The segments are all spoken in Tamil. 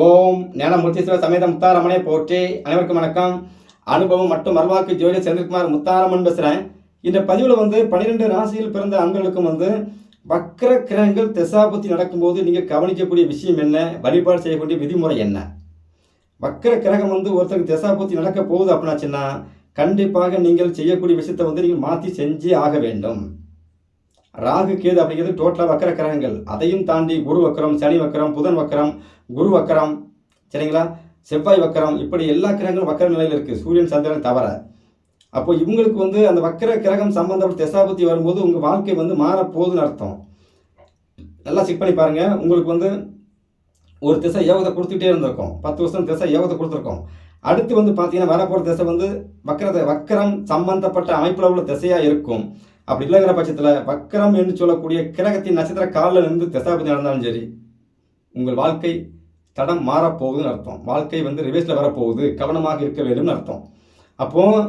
ஓம் ஞானமூர்த்தீஸ்வர சமேத முத்தாரம்மனை போற்றி அனைவருக்கும் வணக்கம். அனுபவம் மற்றும் மர்வாக்கு ஜோதி செந்தில்குமார் முத்தாரமன் பேசுகிறேன் இந்த பதிவில் வந்து பன்னிரெண்டு ராசியில் பிறந்த ஆண்களுக்கும் வந்து வக்கர கிரகங்கள் திசாபுத்தி நடக்கும்போது நீங்கள் கவனிக்கக்கூடிய விஷயம் என்ன? வழிபாடு செய்யக்கூடிய விதிமுறை என்ன? வக்கர கிரகம் வந்து ஒருத்தருக்கு திசாபுத்தி நடக்க போகுது அப்படின்னாச்சுன்னா கண்டிப்பாக நீங்கள் செய்யக்கூடிய விஷயத்தை வந்து நீங்கள் மாற்றி செஞ்சே ஆக வேண்டும். ராகு கேது அப்படிங்கிறது டோட்டலாக வக்கர கிரகங்கள். அதையும் தாண்டி குரு வக்கரம் சனி வக்கரம் புதன் வக்கரம் குரு வக்கரம் சரிங்களா? செவ்வாய் வக்கரம் இப்படி எல்லா கிரகங்களும் வக்கர நிலையில் இருக்குது சூரியன் சந்திரன் தவிர. அப்போ இவங்களுக்கு வந்து அந்த வக்கர கிரகம் சம்பந்தப்பட்ட திசாபுத்தி வரும்போது உங்கள் வாழ்க்கை வந்து மாறப்போகுதுன்னு அர்த்தம். நல்லா செக் பண்ணி பாருங்கள் உங்களுக்கு வந்து ஒரு திசை ஏவத்தை கொடுத்துக்கிட்டே இருந்திருக்கோம். பத்து வருஷம் திசை ஏவத்தை கொடுத்துருக்கோம். அடுத்து வந்து பார்த்தீங்கன்னா வரப்போகிற திசை வந்து வக்கரத்தை வக்கரம் சம்பந்தப்பட்ட அமைப்பில் உள்ள திசையாக இருக்கும். அப்படி இல்லைங்கிற பட்சத்தில் வக்கரம் என்று சொல்லக்கூடிய கிரகத்தின் நட்சத்திர காலில் இருந்து திசாபதி நடந்தாலும் சரி உங்கள் வாழ்க்கை தடம் மாறப்போகுதுன்னு அர்த்தம். வாழ்க்கை வந்து ரிவேஸில் வரப்போகுது. கவனமாக இருக்க வேண்டும்னு அர்த்தம். அப்போது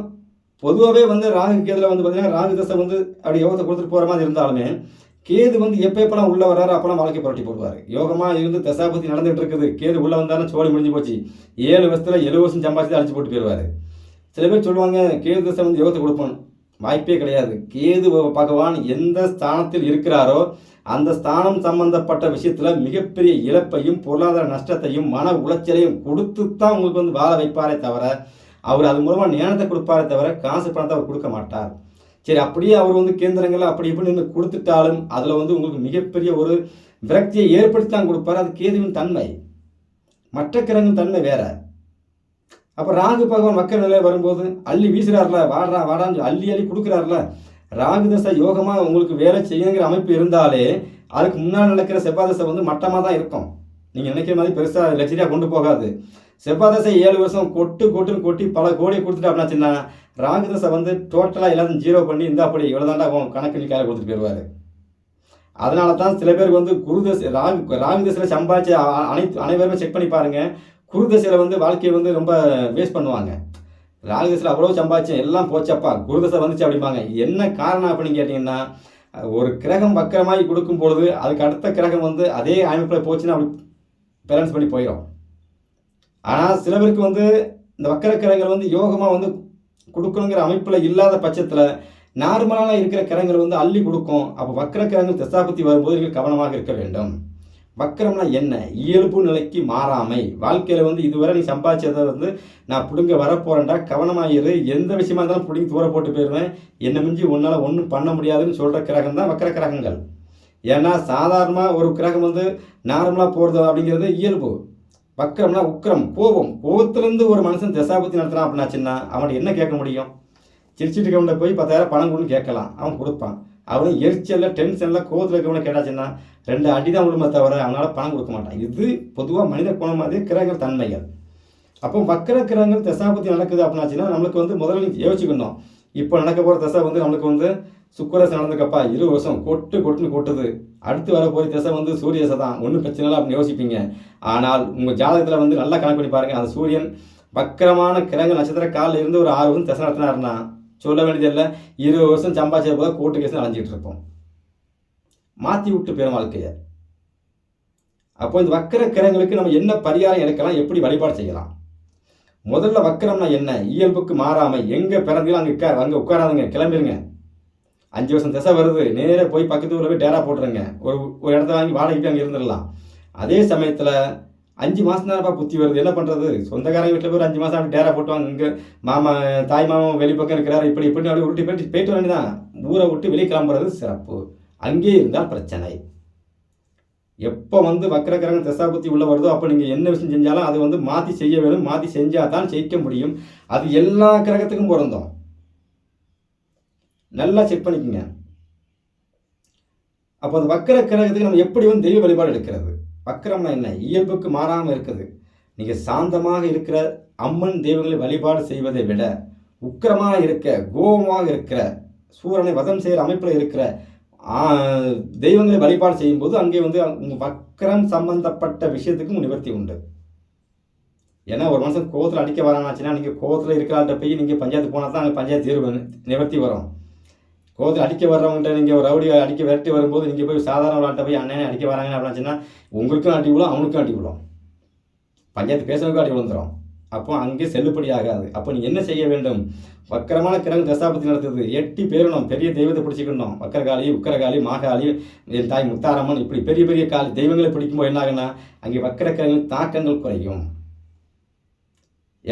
பொதுவாகவே வந்து ராகு கேதுல வந்து பார்த்தீங்கன்னா ராகு தசை வந்து அப்படி யோகத்தை கொடுத்துட்டு போகிற மாதிரி இருந்தாலுமே கேது வந்து எப்போ எப்பெல்லாம் உள்ளே வர்றாரு அப்போலாம் வாழ்க்கை புரட்டி போடுவார். யோகமாக இருந்து தசாபதி நடந்துகிட்டு இருக்குது. கேது உள்ளே வந்தாலும் சோழி முடிஞ்சு போச்சு. ஏழு வருஷத்தில் எழுபது வருஷம் சம்பாதிச்சு அழிச்சு போட்டு போயிடுவார். சில பேர் சொல்லுவாங்க கேது தசை வந்து யோகத்தை கொடுப்போம். வாய்ப்பே கிடையாது. கேது பகவான் எந்த ஸ்தானத்தில் இருக்கிறாரோ அந்த ஸ்தானம் சம்பந்தப்பட்ட விஷயத்தில் மிகப்பெரிய இழப்பையும் பொருளாதார நஷ்டத்தையும் மன உளைச்சலையும் கொடுத்து தான் உங்களுக்கு வந்து வாழ வைப்பாரே தவிர அவர் அது மூலமாக ஞானத்தை கொடுப்பாரே தவிர காசு பணத்தை அவர் கொடுக்க மாட்டார். சரி அப்படியே அவர் வந்து கேந்திரங்களை அப்படி இப்படின்னு கொடுத்துட்டாலும் அதில் வந்து உங்களுக்கு மிகப்பெரிய ஒரு விரக்தியை ஏற்படுத்தி தான் கொடுப்பார். அது கேதுவின் தன்மை. மற்ற கிரகங்கள் தன்மை வேறு. அப்போ ராகு பகவான் மக்கள் நிலையில் வரும்போது அள்ளி வீசுறாருல வாடுறா வாடான்னு அள்ளி அள்ளி கொடுக்குறாருல. ராகு தசை யோகமாக உங்களுக்கு வேலை செய்யுங்கிற அமைப்பு இருந்தாலே அதுக்கு முன்னால் நடக்கிற செவ்வாய் தசை வந்து மட்டமாக தான் இருக்கும். நீங்கள் நினைக்கிற மாதிரி பெருசாக லட்சரியாக கொண்டு போகாது. செவ்வாய் தசை ஏழு வருஷம் கொட்டு கொட்டுன்னு கொட்டி பல கோடியை கொடுத்துட்டு அப்படின்னாச்சுன்னா ராகு தசை வந்து டோட்டலாக எல்லாத்தையும் ஜீரோ பண்ணி இந்த அப்படி இவ்வளோ தாண்டா கணக்கு நீ கையில் கொடுத்துட்டு போயிடுவார் அதனால தான் சில பேருக்கு வந்து குரு தசை ராகு ராகு தசையில் சம்பாதிச்சு அனைத்து அனைவருமே செக் பண்ணி பாருங்கள் குரு தசையில் வந்து வாழ்க்கையை வந்து ரொம்ப வேஸ்ட் பண்ணுவாங்க. ராகு தசையில் அவ்வளோ சம்பாதிச்சேன் எல்லாம் போச்சப்பா. குரு தசை வந்துச்சு அப்படிம்பாங்க. என்ன காரணம் அப்படின்னு கேட்டிங்கன்னா ஒரு கிரகம் வக்கரமாகி கொடுக்கும் பொழுது அதுக்கு அடுத்த கிரகம் வந்து அதே அமைப்பில் போச்சுன்னா அப்படி பேலன்ஸ் பண்ணி போயிடும் ஆனால் சில பேருக்கு வந்து இந்த வக்கர கிரகங்கள் வந்து யோகமாக வந்து கொடுக்கணுங்கிற அமைப்பில் இல்லாத பட்சத்தில் நார்மலாக இருக்கிற கிரகங்கள் வந்து அள்ளி கொடுக்கும். அப்போ வக்கர கிரகங்கள் திசாபத்தி வரும்போது கவனமாக இருக்க வேண்டும். வக்கரம்னா என்ன? இயல்பு நிலைக்கு மாறாமை. வாழ்க்கையில் வந்து இதுவரை நீ சம்பாதிச்சதை வந்து நான் பிடுங்க வரப்போறேன்டா. கவனமாக எந்த விஷயமா இருந்தாலும் பிடிங்கி தூர போட்டு போயிடுவேன். என்னை மிஞ்சி உன்னால் ஒன்றும் பண்ண முடியாதுன்னு சொல்கிற கிரகம் தான் வக்கர கிரகங்கள். ஏன்னா சாதாரணமாக ஒரு கிரகம் வந்து நார்மலாக போகிறது அப்படிங்கிறது இயல்பு. வக்கரம்னா உக்கிரம் கோபம். கோபத்திலேருந்து ஒரு மனுஷன் தசாபத்தி நடத்துகிறான் அப்படின்னாச்சுன்னா அவன்கிட்ட என்ன கேட்க முடியும்? சிரிச்சிட்டு கவுண்ட போய் பத்தாயிரம் பணம் கொடுன்னு கேட்கலாம். அவன் கொடுப்பான். அவனும் எரிச்சலில் டென்ஷனில் கோவத்தில் இருக்கவனை கேட்டாச்சுன்னா ரெண்டு அடி தான் விழுமே தவிர அவனால் பணம் கொடுக்க மாட்டான். இது பொதுவாக மனித குணம் மாதிரி கிரகங்கள் தன்மைகள். அப்போ வக்கர கிரகங்கள் தசாபத்தி நடக்குது அப்படின்னாச்சுன்னா நம்மளுக்கு வந்து முதல்ல யோசிச்சுக்கணும் இப்போ நடக்க போகிற தசை வந்து நம்மளுக்கு வந்து சுக்கரசு நடந்துக்கப்பா இரு வருஷம் கொட்டு கொட்டுன்னு கொட்டுது. அடுத்து வர போகிற திசை வந்து சூரியசை தான். ஒன்றும் பிரச்சனை இல்லை அப்படின்னு யோசிப்பீங்க. ஆனால் உங்கள் ஜாதகத்தில் வந்து நல்லா கணக்கு பண்ணி பாருங்கள் அந்த சூரியன் வக்கரமான கிரக நட்சத்திர காலில் இருந்து ஒரு ஆறு வருஷம் திசை நடத்தினாருன்னா சொல்ல வேண்டியதில்லை இருபது வருஷம் சம்பாதிச்ச போது கோர்ட்டு கேஸ் அலைஞ்சிட்டு இருப்போம். மாற்றி விட்டு பெரும் வாழ்க்கையை. அப்போ இந்த வக்கர கிரகங்களுக்கு நம்ம என்ன பரிகாரம் எடுக்கலாம் எப்படி வழிபாடு செய்யலாம்? முதல்ல வக்கரம்னா என்ன? இயல்புக்கு மாறாமல் எங்கே பிறந்தீங்களோ அங்கே உட்கார் அங்கே உட்காராதுங்க கிளம்பிடுங்க அஞ்சு வருஷம் திசை வருது நேராக போய் பக்கத்து ஊரில் போய் டேரா போட்டுருங்க. ஒரு ஒரு இடத்த வாங்கி வாடகைக்கு அங்கே இருந்துடலாம். அதே சமயத்தில் அஞ்சு மாதம் தானப்பா புத்தி வருது. என்ன பண்ணுறது சொந்தக்காரங்க வீட்டில் போய் அஞ்சு மாதம் அப்படி டேரா போட்டுவாங்க. இங்கே மாமா தாய் மாமன் வெளிப்பக்கம் இருக்கிறாரு. இப்படி இப்படி அப்படி உருட்டி போயிட்டு போயிட்டு வேண்டியதான் ஊரை விட்டு வெளியே கிளம்புறது சிறப்பு. அங்கேயே இருந்தால் பிரச்சனை. எப்போ வந்து வக்கரக்கரங்க திசா புத்தி உள்ள வருதோ அப்போ நீங்கள் என்ன விஷயம் செஞ்சாலும் அது வந்து மாற்றி செய்ய வேணும். மாற்றி செஞ்சால் தான் ஜெயிக்க முடியும். அது எல்லா கிரகத்துக்கும் பிறந்தோம் நல்லா செக் பண்ணிக்கோங்க. அப்போ அது வக்கர கிரகத்துக்கு நம்ம எப்படி வந்து தெய்வ வழிபாடு எடுக்கிறது? வக்கரம்னா என்ன? இயல்புக்கு மாறாமல் இருக்குது. நீங்கள் சாந்தமாக இருக்கிற அம்மன் தெய்வங்களை வழிபாடு செய்வதை விட உக்கிரமாக இருக்க கோபமாக இருக்கிற சூரனை வதம் செய்கிற அமைப்பில் இருக்கிற தெய்வங்களை வழிபாடு செய்யும்போது அங்கே வந்து உங்கள் வக்கரம் சம்பந்தப்பட்ட விஷயத்துக்கு நிவர்த்தி உண்டு. ஏன்னா ஒரு மனுஷன் கோவத்தில் அடிக்க வரானாச்சுன்னா நீங்கள் கோவத்தில் இருக்கிறாள்கிட்ட போய் நீங்கள் பஞ்சாயத்து போனால் தான் அங்கே பஞ்சாயத்து தீர்வு நிவர்த்தி வரும். கோவத்தில் அடிக்க வர்றவங்கள்ட்ட நீங்கள் ஒரு ரவுடி அடிக்க விரட்டி வரும்போது நீங்கள் போய் சாதாரண விளாட்ட போய் அண்ணனே அடிக்க வராங்க அப்படின்னாச்சுன்னா உங்களுக்கும் அடி விழும் அவனுக்கும் அடி விழும். பஞ்சாயத்து பேசுறதுக்கு அடி விழுந்துடும் அப்போ அங்கே செல்லுபடி ஆகாது. அப்போ நீ என்ன செய்ய வேண்டும்? வக்கரமான கிரகம் தசாபத்தி நடத்துது. எட்டி பேரணும். பெரிய தெய்வத்தை பிடிச்சிக்கணும். வக்கரகாளி உக்கரகாளி மாகாளி என் தாய் முத்தாரம்மன் இப்படி பெரிய பெரிய காலி தெய்வங்களை பிடிக்கும்போது என்ன ஆகுன்னா அங்கே வக்கர கிரகங்களின் தாக்கங்கள் குறையும்.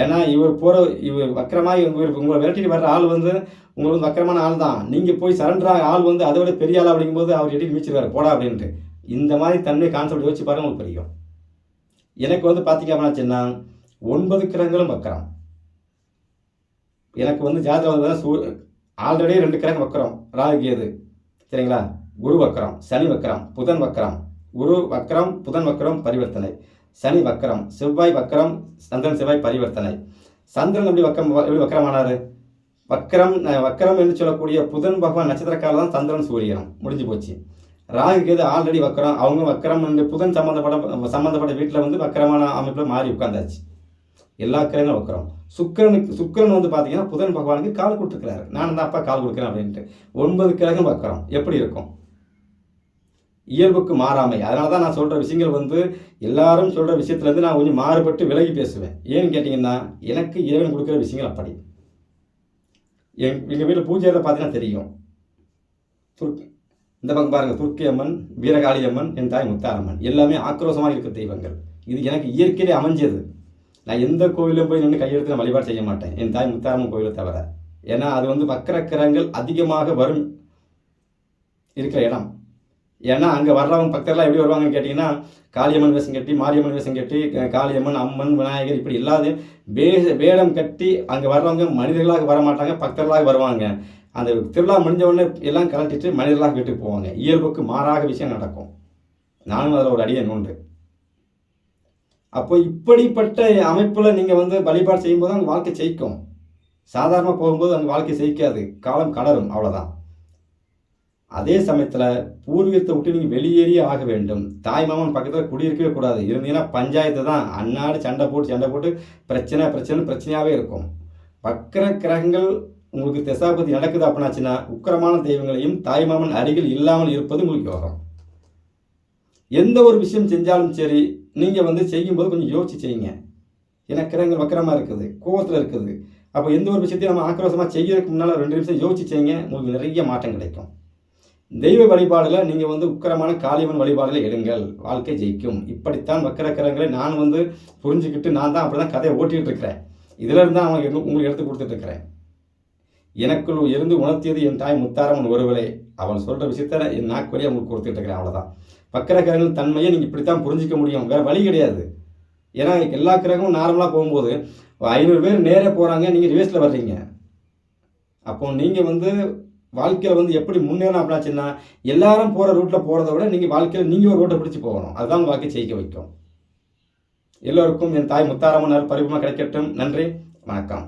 ஏன்னா இவர் போகிற இவர் வக்கரமாக இவர் உங்களை விரட்டிட்டு வர்ற ஆள் வந்து உங்களுக்கு வந்து வக்கரமான ஆள் தான். நீங்கள் போய் சரண்டராக ஆள் வந்து அதை விட பெரிய ஆள் அப்படிங்கும்போது அவர் எட்டி மீச்சிருவார் போடா அப்படின்ட்டு. இந்த மாதிரி தன்மை கான்செப்ட் யோசிச்சு பாருங்க உங்களுக்கு புரியும். எனக்கு வந்து பார்த்தீங்க அப்படின்னா ஒன்பது கிரகங்களும் வக்கரம். எனக்கு வந்து ஜாதகம் வந்து சூ ஆல்ரெடி ரெண்டு கிரகம் வக்கரம். ராகுகேது சரிங்களா? குரு வக்கரம் சனி வக்கரம் புதன் வக்கரம். குரு வக்கரம் புதன் வக்கரம் பரிவர்த்தனை. சனி வக்கரம் செவ்வாய் வக்கரம் சந்திரன் செவ்வாய் பரிவர்த்தனை. சந்திரன் எப்படி வக்கம் எப்படி வக்கரமானார்? வக்கரம் வக்கரம் என்று சொல்லக்கூடிய புதன் பகவான் நட்சத்திரக்காரர் தான் சந்திரன் சூரியனும். முடிஞ்சு போச்சு. ராகு கேது ஆல்ரெடி வக்கரம் அவங்க வக்கரம் என்று புதன் சம்மந்தப்பட்ட சம்மந்தப்பட்ட வீட்டில் வந்து வக்கரமான அமைப்பில் மாறி உட்காந்தாச்சு எல்லா கிரகங்களும் வக்கரம் சுக்கிரனுக்கு சுக்கிரன் வந்து பார்த்தீங்கன்னா புதன் பகவானுக்கு கால் கொடுத்துருக்கிறாரு. நான் தான் அப்பா கால் கொடுக்குறேன் அப்படின்ட்டு. ஒன்பது கிரகம் வக்கரம் எப்படி இருக்கும்? இயல்புக்கு மாறாமை. அதனால தான் நான் சொல்கிற விஷயங்கள் வந்து எல்லாரும் சொல்கிற விஷயத்துலேருந்து நான் கொஞ்சம் மாறுபட்டு விலகி பேசுவேன். ஏன்னு கேட்டிங்கன்னா எனக்கு இறைவன் கொடுக்குற விஷயங்கள் அப்படி. எங் எங்கள் வீட்டில் பூஜையில் பார்த்தீங்கன்னா தெரியும். துர்க் இந்த பக்கம் பாருங்கள் துர்க்கி அம்மன் வீரகாளி அம்மன் என் தாய் முத்தாரம்மன் எல்லாமே ஆக்ரோஷமாக இருக்க தெய்வங்கள். இது எனக்கு இயற்கையிலே அமைஞ்சது. நான் எந்த கோவிலும் போய் நின்று கையெழுத்து நான் வழிபாடு செய்ய மாட்டேன். என் தாய் முத்தாரம்மன் கோவிலை தவிர. ஏன்னா அது வந்து வக்கரக்கிரகங்கள் அதிகமாக வரும் இருக்கிற இடம். ஏன்னா அங்கே வர்றவங்க பக்தர்லாம் எப்படி வருவாங்கன்னு கேட்டிங்கன்னா காளியம்மன் வேஷம் கட்டி மாரியம்மன் வேஷம் கட்டி காளியம்மன் அம்மன் விநாயகர் இப்படி இல்லாது வே வேடம் கட்டி அங்கே வர்றவங்க மனிதர்களாக வர மாட்டாங்க பக்தர்களாக வருவாங்க. அந்த திருவிழா முடிஞ்ச உடனே எல்லாம் கலட்டிட்டு மனிதர்களாக வீட்டுக்கு போவாங்க. இயல்புக்கு மாறாக விஷயம் நடக்கும். நானும் அதில் ஒரு அடியை நோண்டு அப்போ இப்படிப்பட்ட அமைப்பில் நீங்கள் வந்து வழிபாடு செய்யும்போது அங்கே வாழ்க்கை ஜெயிக்கும். சாதாரணமாக போகும்போது அங்கே வாழ்க்கை ஜெயிக்காது. காலம் கடரும் அவ்வளோதான் அதே சமயத்தில் பூர்வீகத்தை விட்டு நீங்கள் வெளியேறியே ஆக வேண்டும். தாய் மாமன் பக்கத்தில் குடியிருக்கவே கூடாது. இருந்தீங்கன்னா பஞ்சாயத்து தான். அன்னாடு சண்டை போட்டு சண்டை போட்டு பிரச்சனை பிரச்சனை பிரச்சனையாகவே இருக்கும். வக்கர கிரகங்கள் உங்களுக்கு திசாபதி நடக்குது அப்படின்னாச்சுன்னா உக்கிரமான தெய்வங்களையும் தாய் மாமன் அருகில் இல்லாமல் இருப்பது உங்களுக்கு யோகம். எந்த ஒரு விஷயம் செஞ்சாலும் சரி நீங்கள் வந்து செய்யும்போது கொஞ்சம் யோசிச்சு செய்யுங்க. ஏன்னா கிரகங்கள் வக்கரமாக இருக்குது கோவத்தில் இருக்குது. அப்போ எந்த ஒரு விஷயத்தையும் நம்ம ஆக்ரோஷமாக செய்யறதுக்கு முன்னால் ரெண்டு நிமிஷம் யோசிச்சு செய்யுங்க. உங்களுக்கு நிறைய மாற்றம் கிடைக்கும். தெய்வ வழிபாடில் நீங்கள் வந்து உக்கிரமான காளியம்மன் வழிபாடில் எடுங்கள். வாழ்க்கை ஜெயிக்கும். இப்படித்தான் வக்கரக்கரங்களை நான் வந்து புரிஞ்சுக்கிட்டு நான் தான் அப்படி தான் கதையை ஓட்டிகிட்டு இருக்கிறேன். இதில் தான் அவங்க உங்களுக்கு எடுத்து கொடுத்துட்டு இருக்கிறேன். எனக்குள் இருந்து உணர்த்தியது என் தாய் முத்தாரம்மன் ஒருவளே. அவன் சொல்கிற விஷயத்த என் நாக்கு உங்களுக்கு கொடுத்துட்டு இருக்கிறேன் அவ்வளோதான் வக்கரக்கரங்கள் தன்மையை நீங்கள் இப்படித்தான் புரிஞ்சிக்க முடியும். வேறு வழி கிடையாது. ஏன்னா எல்லா கிரகமும் நார்மலாக போகும்போது ஐநூறு பேர் நேரே போகிறாங்க நீங்கள் ரிவேஸில் வர்றீங்க. அப்போ நீங்கள் வந்து வாழ்க்கையில் வந்து எப்படி முன்னேறணும் அப்படின்னாச்சுன்னா எல்லாரும் போகிற ரூட்டில் போகிறத விட நீங்கள் வாழ்க்கையில் நீங்கள் ஒரு ரூட்டை பிடிச்சி போகணும். அதுதான் வாழ்க்கையை வாழ்க்கை ஜெயிக்க வைக்கும். எல்லோருக்கும் என் தாய் முத்தாரம்மன் பரிபமாக கிடைக்கட்டும். நன்றி. வணக்கம்.